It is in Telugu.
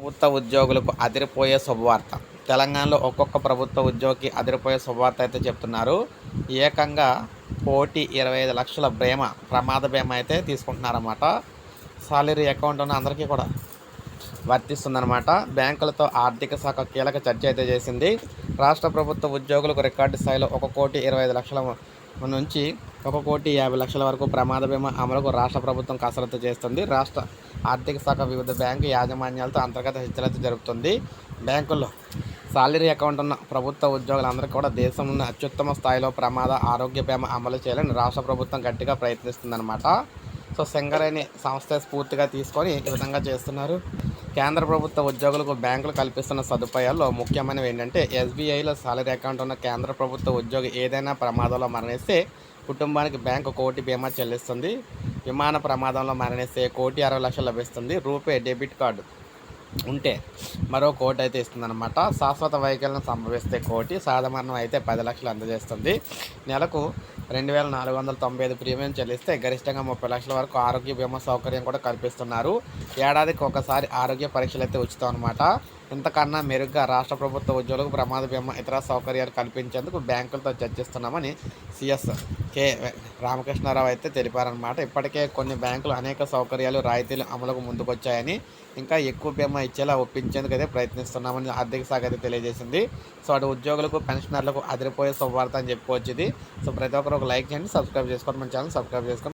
ప్రభుత్వ ఉద్యోగులకు అదిరిపోయే శుభవార్త. తెలంగాణలో ఒక్కొక్క ప్రభుత్వ ఉద్యోగికి అదిరిపోయే శుభవార్త అయితే చెప్తున్నారు. ఏకంగా కోటి ఇరవై ఐదు లక్షల బీమా ప్రమాద బీమా అయితే తీసుకుంటున్నారన్నమాట. సాలరీ అకౌంట్ ఉన్న అందరికీ కూడా వర్తిస్తుందన్నమాట. బ్యాంకులతో ఆర్థిక శాఖ కీలక చర్చ అయితే చేసింది. రాష్ట్ర ప్రభుత్వ ఉద్యోగులకు రికార్డు స్థాయిలో ఒక కోటి ఇరవై ఐదు లక్షల నుంచి ఒక కోటి యాభై లక్షల వరకు ప్రమాద బీమా అమలుకు రాష్ట్ర ప్రభుత్వం కసరత్తు చేస్తుంది. రాష్ట్ర ఆర్థిక శాఖ వివిధ బ్యాంకు యాజమాన్యాలతో అంతర్గత చర్చలు జరుపుతుంది. బ్యాంకుల్లో సాలరీ అకౌంట్ ఉన్న ప్రభుత్వ ఉద్యోగులందరికీ కూడా దేశంలో అత్యుత్తమ స్థాయిలో ప్రమాద ఆరోగ్య బీమా అమలు చేయాలని రాష్ట్ర ప్రభుత్వం గట్టిగా ప్రయత్నిస్తుందన్నమాట. సో సింగరేణి సంస్థ స్ఫూర్తిగా తీసుకొని ఈ విధంగా చేస్తున్నారు. కేంద్ర ప్రభుత్వ ఉద్యోగులకు బ్యాంకులు కల్పిస్తున్న సదుపాయాల్లో ముఖ్యమైనవి ఏంటంటే ఎస్బీఐలో సాలరీ అకౌంట్ ఉన్న కేంద్ర ప్రభుత్వ ఉద్యోగి ఏదైనా ప్రమాదంలో మరణిస్తే కుటుంబానికి బ్యాంకు కోటి బీమా చెల్లిస్తుంది. విమాన ప్రమాదంలో మరణిస్తే కోటి అరవై లక్షలు లభిస్తుంది. RuPay debit card. ఉంటే మరో కోటి అయితే ఇస్తుందన్నమాట. శాశ్వత వైకల్యం సంభవిస్తే కోటి సాధారణం అయితే పది లక్షలు అందజేస్తుంది. నెలకు రెండు వేల నాలుగు వందల తొంభై ఐదు ప్రీమియం చెల్లిస్తే గరిష్టంగా ముప్పై లక్షల వరకు ఆరోగ్య బీమా సౌకర్యం కూడా కల్పిస్తున్నారు. ఏడాదికి ఒకసారి ఆరోగ్య పరీక్షలు అయితే ఉచితం అనమాట ఇంతకన్నా మెరుగ్గా రాష్ట్ర ప్రభుత్వ ఉద్యోగులకు ప్రమాద బీమా ఇతర సౌకర్యాలు కల్పించేందుకు బ్యాంకులతో చర్చిస్తున్నామని సిఎస్ కె రామకృష్ణారావు అయితే తెలిపారనమాట ఇప్పటికే కొన్ని బ్యాంకులు అనేక సౌకర్యాలు రాయితీలు అమలుకు ముందుకొచ్చాయని ఇంకా ఎక్కువ బీమా ఇచ్చేలా ఒప్పించేందుకు అయితే ప్రయత్నిస్తున్నామని ఆర్థిక శాఖ అయితే తెలియజేసింది. సో అటు ఉద్యోగులకు పెన్షనర్లకు అదిరిపోయే శుభవార్త అని చెప్పుకోవచ్చు ఇది. సో ప్రతి ఒక్కరు ఒక లైక్ చేయండి సబ్స్క్రైబ్ చేసుకోండి మన ఛానల్ సబ్స్క్రైబ్ చేసుకోండి.